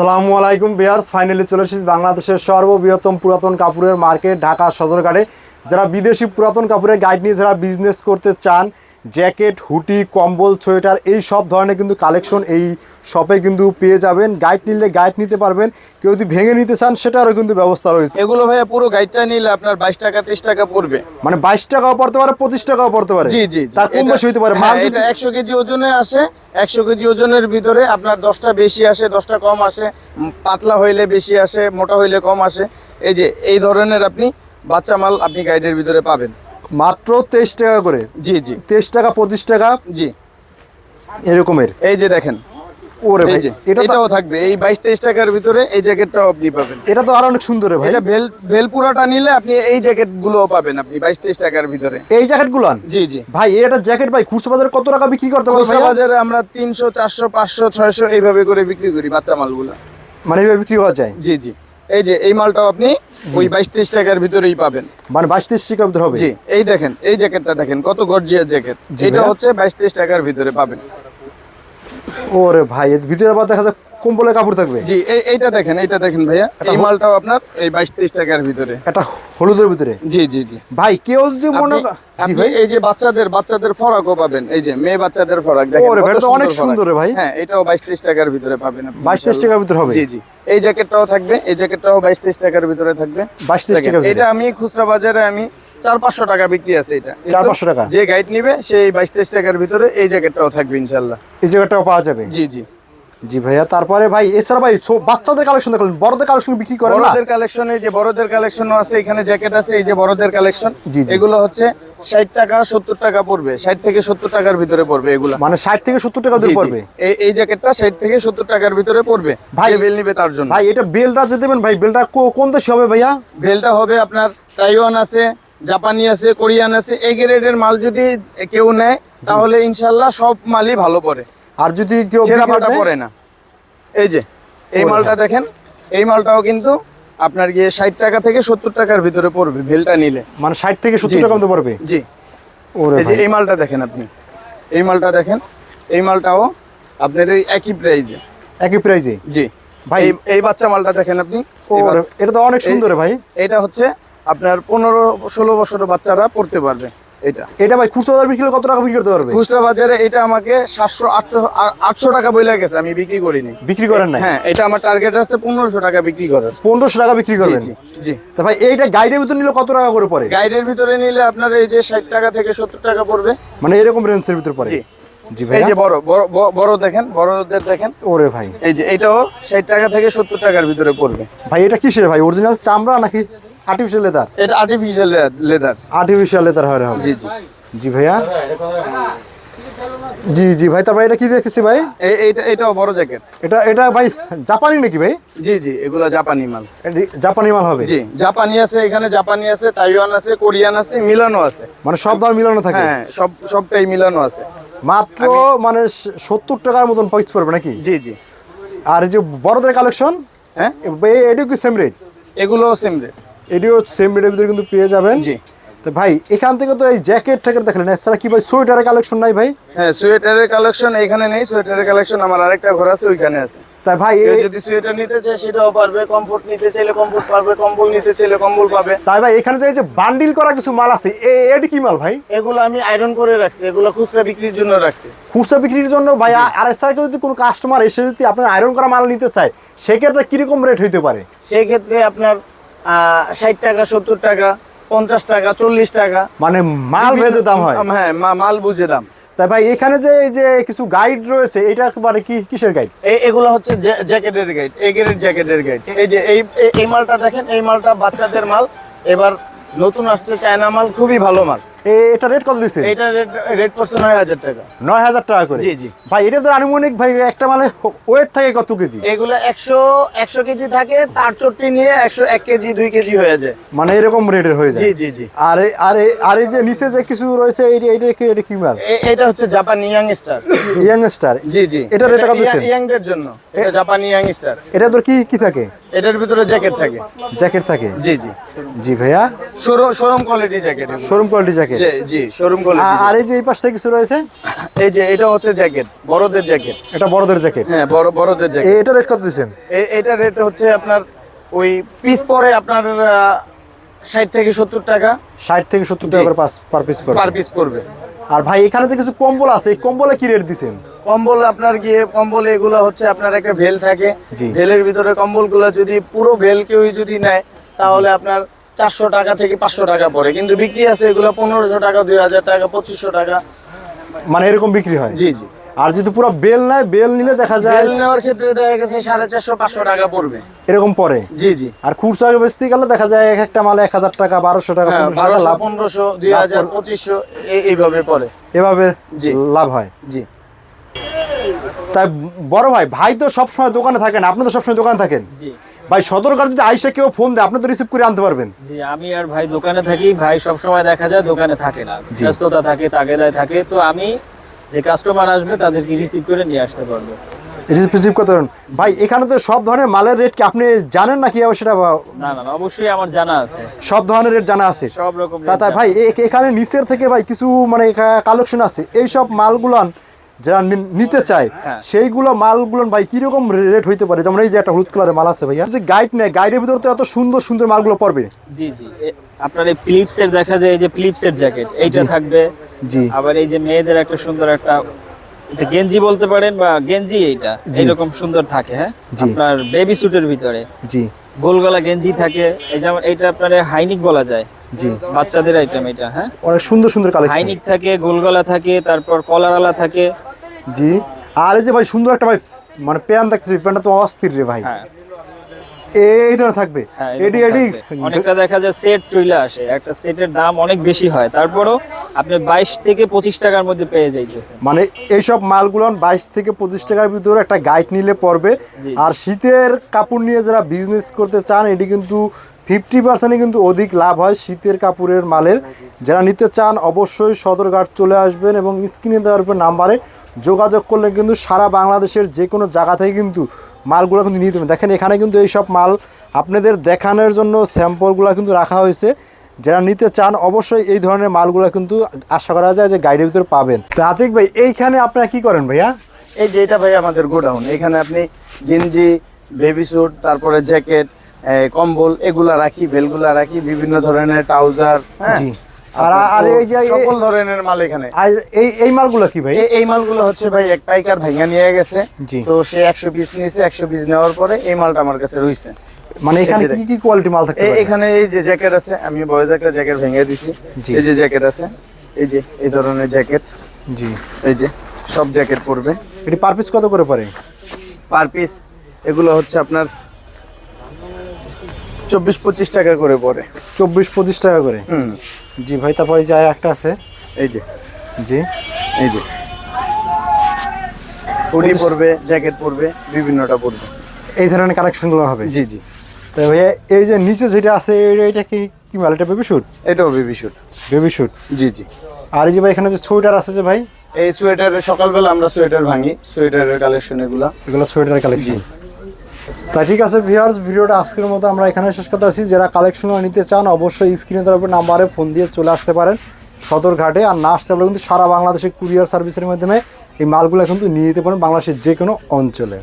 আসসালামু আলাইকুম বিয়ার্স ফাইনালি চলে এসেছি বাংলাদেশের সর্ববৃহত্তম পুরাতন কাপড়ের মার্কেট ঢাকা সদরঘাটে। যারা বিদেশি পুরাতন কাপড়ের গাইড নিয়ে, যারা বিজনেস করতে চান জ্যাকেট হুটি কম্বল সোয়েটার এই সব ধরনের কিন্তু কালেকশন এই শপে কিন্তু পেয়ে যাবেন। গাইড নিলে গাইড নিতে পারবেন। কেউ যদি ভেঙে নিতে চান সেটারও কিন্তু ব্যবস্থা রয়েছে। এগুলো ভাইয়া পুরো গাইডটা নিলে আপনার বাইশ টাকা তেইশ টাকা পড়বে। মানে বাইশ টাকাও পড়তে পারে পঁচিশ টাকাও পড়তে পারে। জি জি। তার কম বেশি হতে পারে। হ্যাঁ, এটা একশো কেজি ওজনে আসে। একশো কেজি ওজনের ভিতরে আপনার দশটা বেশি আসে দশটা কম আসে। পাতলা হইলে বেশি আসে মোটা হইলে কম আসে। এই যে এই ধরনের আপনি বাচ্চা মাল আপনি গাইডের ভিতরে পাবেন। মাত্র তেইশ টাকা করে। জি জি। তেইশ টাকা পঁচিশ টাকা। জি। এরকমের। এই যে দেখেন। ওরে ভাই এটাও থাকবে। এই বাইশ তেইশ টাকার ভিতরে এই জ্যাকেটটাও আপনি পাবেন। এটা তো আর অনেক সুন্দর রে ভাই। এটা বেল বেল পুরাটা নিলে আপনি এই জ্যাকেট পাবেন আপনি বাইশ তেইশ টাকার ভিতরে। এই জ্যাকেট গুলান জি জি। ভাই এটা জ্যাকেট ভাই খুচরা বাজারে কত টাকা বিক্রি করতে পারবে খুচরা বাজারে আমরা তিনশো চারশো পাঁচশো ছয়শো এইভাবে করে বিক্রি করি বাচ্চা মালগুলো। মানে এইভাবে বিক্রি হওয়া যায়? জি জি। এই যে এই মালটাও আপনি ওই বাইশ তিরিশ টাকার ভিতরেই পাবেন। মানে বাইশ তিরিশ টাকার ভিতরে হবে? জি এই দেখেন এই জ্যাকেটটা দেখেন কত গর্জিয়াস জ্যাকেট। যেটা এটা হচ্ছে বাইশ তিরিশ টাকার ভিতরে পাবেন। ওরে ভাই এর ভিতরে আবার দেখা যায় কম্বলের কাপড় থাকবে? জি এইটা দেখেন এইটা দেখেন ভাইয়া। এই মালটাও আপনার এই বাইশ তেইশ টাকার ভিতরে। এটা হলুদের ভিতরে? জি জি জি। ভাই কেউ যদি মনে আপনি- এই যে বাচ্চাদের বাচ্চাদের ফরাকও পাবেন। এই যে মেয়ে বাচ্চাদের ফরাক দেখেন অনেক সুন্দর ভাই। হ্যাঁ এটাও বাইশ তেইশ টাকার ভিতরে পাবেন বাইশ তেইশ টাকার ভিতরে হবে? জি জি। এই জ্যাকেটটাও থাকবে এই জ্যাকেটটাও বাইশ তেইশ টাকার ভিতরে থাকবে। 22-23 দেখেন, টাকার ভিতরে। এটা আমি খুচরা বাজারে আমি চার পাঁচশো টাকা বিক্রি আছে এটা। কিন্তু 400 টাকা? যে গাইড নিবে সেই বাইশ তেইশ টাকার ভিতরে এই জ্যাকেটটাও থাকবে ইনশাল্লাহ। এই জায়গাটাও পাওয়া যাবে? জি জি। জি ভাইয়া তারপরে ভাই এছাড়া ভাই বাচ্চাদের কালেকশন দেখলেন বড়দের কালেকশন বিক্রি করেন বড়দের কালেকশন যে বড়দের কালেকশনও আছে এখানে জ্যাকেট আছে এই যে বড়দের কালেকশন জি। এগুলো হচ্ছে ষাট টাকা সত্তর টাকা পড়বে ষাট থেকে সত্তর টাকার ভিতরে পড়বে এগুলা। মানে ষাট থেকে সত্তর টাকা জি, দিয়ে পড়বে? এই এই জ্যাকেটটা ষাট থেকে সত্তর টাকার ভিতরে পড়বে ভাই- ভাই বেল নিবে তার জন্য। ভাই এটা বেলটা যে দেবেন ভাই বেলটা কোন দেশে হবে ভাইয়া? বেলটা হবে আপনার তাইওয়ান আছে জাপানি আছে কোরিয়ান আছে এই গ্রেডের মাল যদি কেউ নেয় তাহলে ইনশাল্লাহ সব মালই ভালো পরে আর যদি কেউ ছেঁড়া ফাটা করে- না। এই যে এই মালটা দেখেন এই মালটাও কিন্তু আপনার গিয়ে ষাট টাকা থেকে সত্তর টাকার ভিতরে পড়বে ভেলটা নিলে। মানে ষাট থেকে সত্তর টাকা পড়বে? জি। এই যে এই মালটা দেখেন আপনি। এই মালটা দেখেন এই মালটাও আপনার এই একই প্রাইজে একই প্রাইজে জি। ভাই- এই বাচ্চা মালটা দেখেন আপনি। এটা তো অনেক সুন্দর ভাই। এটা হচ্ছে আপনার পনেরো ষোলো বছরের বাচ্চারা পড়তে পারবে। এটা। এটা ভাই খুচরা বাজার বিক্রি কত টাকা বিক্রি করতে পারবে? খুচরা বাজারে এটা আমাকে সাতশো আটশো আটশো টাকা বইলে গেছে আমি বিক্রি করিনি। বিক্রি করেন না হ্যাঁ এটা আমার টার্গেট আছে পনেরোশো টাকা বিক্রি করার। পনেরোশো টাকা বিক্রি করবেন? জি তা ভাই এইটা গাইডের ভিতর নিলে কত টাকা করে পড়ে? গাইডের ভিতরে নিলে আপনার এই যে ষাট টাকা থেকে সত্তর টাকা পড়বে। মানে এরকম রেঞ্জের ভিতর পড়ে? জি। জি এই যে বড় বড় বড়- বড় দেখেন বড়দের দেখেন। ওরে ভাই। এই যে এটাও ষাট টাকা থেকে সত্তর টাকার ভিতরে পড়বে। ভাই এটা কিসের ভাই? অরিজিনাল চামড়া নাকি আর্টিফিশিয়াল লেদার এটা আর্টিফিশিয়াল লেদার আর্টিফিশিয়াল লেদার হয় জি জি। জি ভাইয়া? জি জি ভাই তারপরে এটা কি দেখতেছি ভাই? এইটা এটাও বড় জ্যাকেট এটা এটা ভাই জাপানি নাকি ভাই? জি জি এগুলা জাপানি মাল। জাপানি মাল হবে। জি জাপানি আছে এখানে জাপানি আছে তাইওয়ান আছে কোরিয়ান আছে মিলানো আছে। মানে সব দাম মিলানো থাকে? হ্যাঁ সব সবটাই মিলানো আছে। মাত্র মানে সত্তর টাকার মতন পিস পড়বে নাকি? জি জি। আর এই যে বড়দের কালেকশন হ্যাঁ? এটিও কি সেম রেট এগুলো সেম রেট এটিও সেম রেটের ভিতরে কিন্তু পেয়ে যাবেন। জি। তো ভাই এখান থেকে তো এই জ্যাকেট ট্যাকেট দেখলেন। এছাড়া কি ভাই সোয়েটারের কালেকশন নাই ভাই? হ্যাঁ সোয়েটারের কালেকশন এখানে নেই। সোয়েটারের কালেকশন আমার আরেকটা ঘর আছে ওইখানে আছে। তাই ভাই যদি সোয়েটার নিতে চায় সেটাও পারবে। কমফোর্ট নিতে চাইলে কমফোর্ট পারবে কম্বল নিতে চাইলে কম্বল পাবে। তাই ভাই এখানে তো এই যে বান্ডিল করা কিছু মাল আছে এ- এটি কি মাল ভাই? এগুলো আমি আয়রন করে রাখছি। এগুলো খুচরা বিক্রির জন্য রাখছি। খুচরা বিক্রির জন্য ভাই আর এছাড়া যদি কোনো কাস্টমার এসে যদি আপনার আয়রন করা মাল নিতে চায় সেক্ষেত্রে কীরকম রেট হইতে পারে? সেক্ষেত্রে আপনার ষাট টাকা সত্তর টাকা পঞ্চাশ টাকা চল্লিশ টাকা। মানে মাল ভেদে দাম হয়? হ্যাঁ মাল বুঝে দাম। তাই ভাই এখানে যে এই যে কিছু গাইড রয়েছে এটা মানে কি কিসের গাইড এগুলো হচ্ছে জ্যা- জ্যাকেটের গাইড এই গ্রেড জ্যাকেটের গাইড এই যে এই- এই মালটা দেখেন এই মালটা বাচ্চাদের মাল। এবার নতুন আসছে চায়না মাল খুবই ভালো মাল। এটা রেট কত দিচ্ছে এটা রেট রেট পড়ছে নয় হাজার টাকা। নয় হাজার টাকা করে? জি, জি। ভাই এটা তো আনুমানিক ভাই একটা মালে ওয়েট থাকে কত কেজি? এগুলো একশো একশো কেজি থাকে তার চট্টি নিয়ে একশো এক কেজি দুই কেজি হয়ে যায়। মানে এরকম রেটের হয়ে যায়? জি জি জি। আর আর আর এই যে নিচে যে কিছু রয়েছে এই এইটা কি এটা কি মাল? এটা হচ্ছে জাপানি ইয়াং স্টার ইয়াং স্টার জি জি। এটা rate কত দিচ্ছেন? ইয়াংদের জন্য। এটা জাপানি ইয়াং স্টার এটা তোর কি কি থাকে? এটার ভিতরে জ্যাকেট থাকে। জ্যাকেট থাকে? জি জি। জি ভাইয়া? Showroom quality jacket showroom quality jacket? জি শোরুম কোয়ালিটি আর এই যে এই পাশটা কিছু রয়েছে? এই যে এটা হচ্ছে জ্যাকেট বড়দের জ্যাকেট। এটা বড়দের জ্যাকেট? হ্যাঁ বড় বড়দের জ্যাকেট। এটা রেট কত দিচ্ছেন? এটা রেট হচ্ছে আপনার ওই পিস পরে আপনার ষাট থেকে সত্তর টাকা। ষাট থেকে সত্তর টাকা করে পার পিস পড়বে। পার পিস পড়বে। আর ভাই এখানে তো কিছু কম্বল আছে। এই কম্বলে কি রেট দিচ্ছেন কম্বল আপনার গিয়ে কম্বল এগুলো হচ্ছে আপনার একটা ভেল থাকে। ভেলের ভিতরে কম্বলগুলো যদি পুরো ভেল কেউ যদি নেয় তাহলে আপনার চারশো টাকা থেকে পাঁচশো টাকা পড়ে। কিন্তু বিক্রি আছে এগুলো পনেরোশো টাকা দুই হাজার টাকা পঁচিশশো টাকা। মানে এরকম বিক্রি হয়? জি জি। আর যদি পুরো বেল নেয় বেল নিলে দেখা যায় ভেল নেওয়ার ক্ষেত্রে দেখা গেছে সাড়ে চারশো পাঁচশো টাকা পড়বে। এরকম পরে জি জি। আর খুচরা বেচতে গেলে দেখা যায় এক একটা মালে এক হাজার টাকা বারোশো টাকা হ্যাঁ 1500 টাকা বারোশো পনেরোশো দুই হাজার পঁচিশশো এই- এইভাবে পড়ে। এভাবে জি। লাভ হয়। জি। তাই বড় ভাই ভাই তো সবসময় দোকানে থাকেন আপনি তো সবসময় দোকানে থাকেন। জি। ভাই সদরকার যদি আইসা কেউ ফোন দেয় আপনি তো রিসিভ করে আনতে পারবেন। জি আমি আর ভাই দোকানে থাকি ভাই সব সময় দেখা যায় দোকানে থাকে না। ব্যস্ততা থাকে তাগেদায় থাকে তো আমি যে কাস্টমার আসবে তাদেরকে রিসিভ করে নিয়ে আসতে পারব। রিসিভ রিসিভ করতে পারেন ভাই এখানে তো সব ধরনের মালের রেট কি আপনি জানেন না কি সেটা না অবশ্যই আমার জানা আছে। সব ধরনের রেট জানা আছে। সব রকম তা ভাই এখানে নিচের থেকে ভাই কিছু মানে কালেকশন আছে। এই সব মালগুলান যারা নিতে চায় হ্যাঁ। সেইগুলো মালগুলো ভাই কীরকম রেট হইতে পারে? যেমন এই যে একটা হলুদ কালারের মাল আছে ভাইয়া। যদি গাইড নেয় গাইডের ভিতরে তো এত সুন্দর সুন্দর মালগুলো পড়বে। জি জি। আপনার এই ফিলিপসের দেখা যায় এই যে ফিলিপসের জ্যাকেট এইটা থাকবে জি। আবার এই যে মেয়েদের একটা সুন্দর একটা এটা গেঞ্জি বলতে পারেন বা গেঞ্জি এইটা। এরকম সুন্দর থাকে হ্যাঁ? আপনার বেবি স্যুটের ভিতরে। জি। গোলগলা গেঞ্জি থাকে এই যেমন এইটা আপনার হাইনিক বলা যায়। জি। বাচ্চাদের আইটেম এটা হ্যাঁ? অনেক সুন্দর সুন্দর কালেকশন হাইনিক থাকে গোলগলা থাকে তারপর কলারওয়ালা থাকে। জি। আর এই যে ভাই সুন্দর একটা ভাই মানে প্যান দেখতেছি প্যানটা তো অস্থির রে ভাই। হ্যাঁ। এই ধরনের থাকবে। হ্যাঁ, এডি এডি। অনেকটা দেখা যায় সেট চলে আসে। একটা সেটের দাম অনেক বেশি হয়। তারপরও আপনি বাইশ থেকে পঁচিশ টাকার মধ্যে পেয়ে যাইতেছেন। মানে এইসব মালগুলো বাইশ থেকে পঁচিশ টাকার ভিতরে একটা গাইড নিলে পড়বে। আর শীতের কাপড় নিয়ে যারা বিজনেস করতে চান এটি কিন্তু ফিফটি পার্সেন্টে কিন্তু অধিক লাভ হয় শীতের কাপড়ের মালের। যারা নিতে চান অবশ্যই সদরঘাট চলে আসবেন এবং স্ক্রিনে দেওয়ার উপর নাম্বারে যোগাযোগ করলে কিন্তু সারা বাংলাদেশের যে কোনো জায়গা থেকে কিন্তু মালগুলো কিন্তু নিতে পারবেন দেখেন এখানে কিন্তু এইসব মাল আপনাদের দেখানোর জন্য স্যাম্পলগুলো কিন্তু রাখা হয়েছে। যারা নিতে চান অবশ্যই এই ধরনের মালগুলো কিন্তু আশা করা যায় যে গাইডের ভিতরে পাবেন। তো আতিক ভাই এইখানে আপনারা কি করেন ভাইয়া? এই যে এটা ভাই আমাদের গোডাউন। এখানে আপনি গেঞ্জি বেবি স্যুট তারপরে জ্যাকেট কম্বল এগুলা রাখি বেলগুলা রাখি বিভিন্ন ধরনের ট্রাউজার হ্যাঁ। আর- আর এই যে- সকল ধরনের মাল এখানে। এই এই মালগুলো কি ভাই? এই- মালগুলো হচ্ছে ভাই এক পাইকার ভাইয়া নিয়ে গেছে। তো সে একশো পিস নিয়েছে একশো পিস নেওয়ার পরে এই মালটা আমার কাছে রয়েছে মানে এখানে কি কি কোয়ালিটি মাল পারে? এখানে এই যে জ্যাকেট আছে আমি বয়েজ একটা জ্যাকেট ভেঙে দিছি। এই যে জ্যাকেট আছে এই যে এই ধরনের জ্যাকেট জি। এই যে সব জ্যাকেট পড়বে এটি পার পিস কত করে পড়ে? পার পিস এগুলো হচ্ছে আপনার চব্বিশ পঁচিশ টাকা করে পড়ে। চব্বিশ পঁচিশ টাকা করে? জি ভাই তারপরে যে একটা আছে। এই যে। জি। এই যে। হুডি পরবে জ্যাকেট পরবে বিভিন্নটা পরবে এই ধরনের কালেকশনগুলো হবে? জি জি। তো ভাইয়া এই যে নিচে যেটা আছে এটা কি কি মাল? এটা বেবি শুট এটাও বেবি শুট বেবি শুট জি জি। আর এই যে ভাই এখানে যে সোয়েটার আছে যে ভাই? এই সোয়েটারের সকালবেলা আমরা সোয়েটার ভাঙি। সোয়েটারের কালেকশন এগুলা। এগুলো সোয়েটার কালেকশন তা ঠিক আছে ভিউয়ার্স ভিডিওটা আজকের মতো আমরা এখানে শেষ করতে আসি। যারা কালেকশন নিতে চান, অবশ্যই স্ক্রিনে তার নাম্বারে ফোন দিয়ে চলে আসতে পারেন সদরঘাটে। আর না আসতে পারলে কিন্তু সারা বাংলাদেশের কুরিয়ার সার্ভিসের মাধ্যমে এই মালগুলো কিন্তু নিয়ে যেতে পারেন বাংলাদেশের যে কোনো অঞ্চলে।